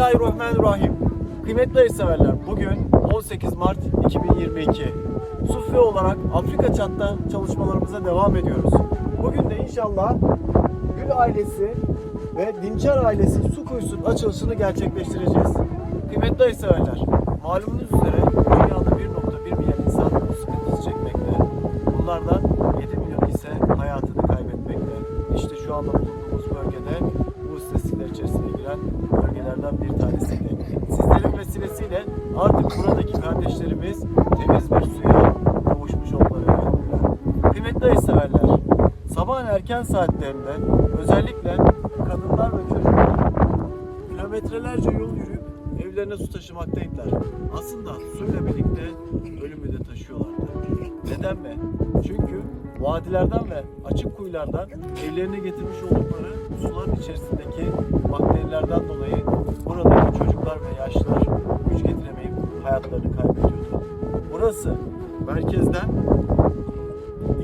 Bismillahirrahmanirrahim. Kıymetli hayırseverler, bugün 18 Mart 2022. Sufi olarak Afrika Çat'ta çalışmalarımıza devam ediyoruz. Bugün de inşallah Gül ailesi ve Dinçer ailesi su kuyusunun açılışını gerçekleştireceğiz. Kıymetli hayırseverler, malumunuz bölgelerden bir tanesiydi. Sizlerin vesilesiyle artık buradaki kardeşlerimiz temiz bir suya kavuşmuş olmaları. Kıymetli hayırseverler, sabahın erken saatlerinde özellikle kadınlar ve çocuklar kilometrelerce yol yürüyüp evlerine su taşımaktaydılar. Aslında suyla birlikte ölümü de taşıyorlardı. Neden mi? Çünkü vadilerden ve açık kuyulardan evlerine getirmiş oldukları suların içerisindeki bakterilerden dolayı buradaki çocuklar ve yaşlılar güç getiremeyip hayatlarını kaybediyordu. Burası merkezden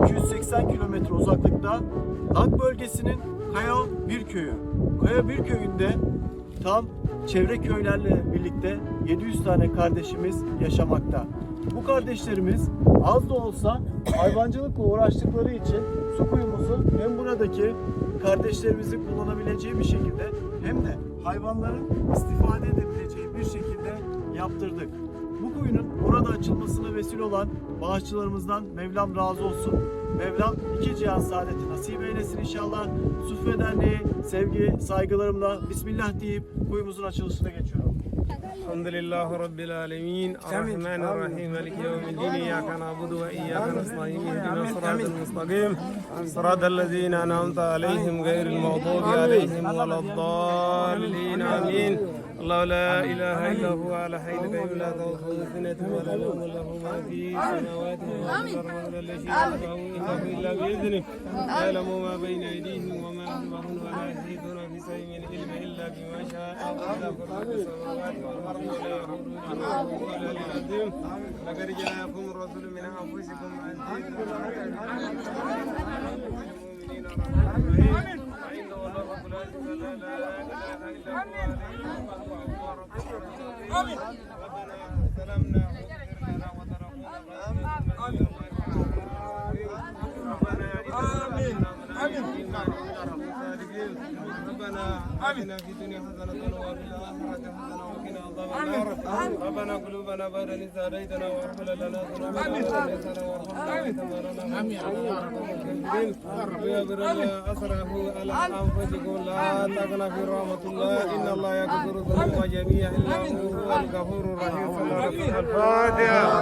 280 kilometre uzaklıkta Dak bölgesinin Kaya bir köyü. Kaya bir köyünde tam çevre köylerle birlikte 700 tane kardeşimiz yaşamakta. Bu kardeşlerimiz az da olsa hayvancılıkla uğraştıkları için su kuyumuzu hem buradaki kardeşlerimizin kullanabileceği bir şekilde hem de hayvanların istifade edebileceği bir şekilde yaptırdık. Bu kuyunun burada açılmasına vesile olan bağışçılarımızdan Mevlam razı olsun. Mevlam iki cihan saadeti nasip eylesin inşallah. Sufre Derneği sevgi, saygılarımla Bismillah deyip kuyumuzun açılışına geçiyorum. الحمد لله رب العالمين الرحمن الرحيم مالك يوم الدين إياك نعبد وإياك نستعين اهدنا الصراط المستقيم صراط الذين أنعمت عليهم غير المغضوب عليهم ولا الضالين آمين الله لا إله إلا هو على حي القيوم لا تاخذه سنه ولا نوم له ما في السماوات ولا الذي يشفعه الا باذنه. يعلم ما بين أيديهم وما خلفهم ولا يحيطون في شيء من علم إلا بما شاء. السماوات والأرض ولا يحوطه ولا يعظم لقد جاءكم الرسول من أنفسكم عزيز عليكم ربنا سلمنا ربنا آتنا في الدنيا حسنة وفي الآخرة حسنة وقنا عذاب النار. ربنا قلوبنا بعد إذ هديتنا لنا ذنوبنا آمين. ويغفر الله أسره على أنفسكم لا تقنطوا في رحمة الله. إن الله يغفر الذنوب جميعا. إلا هو الغفور الرحيم. الفاتحة.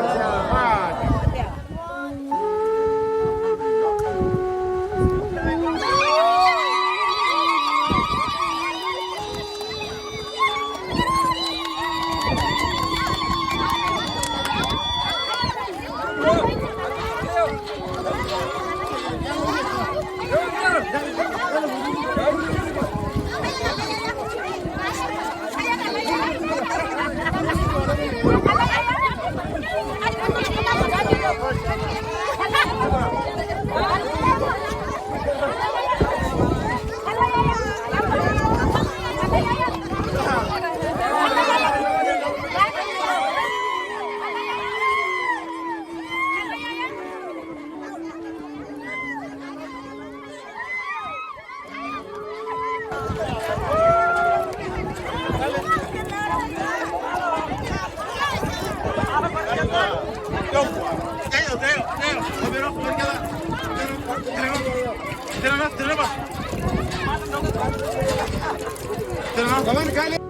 Tamam, tamam.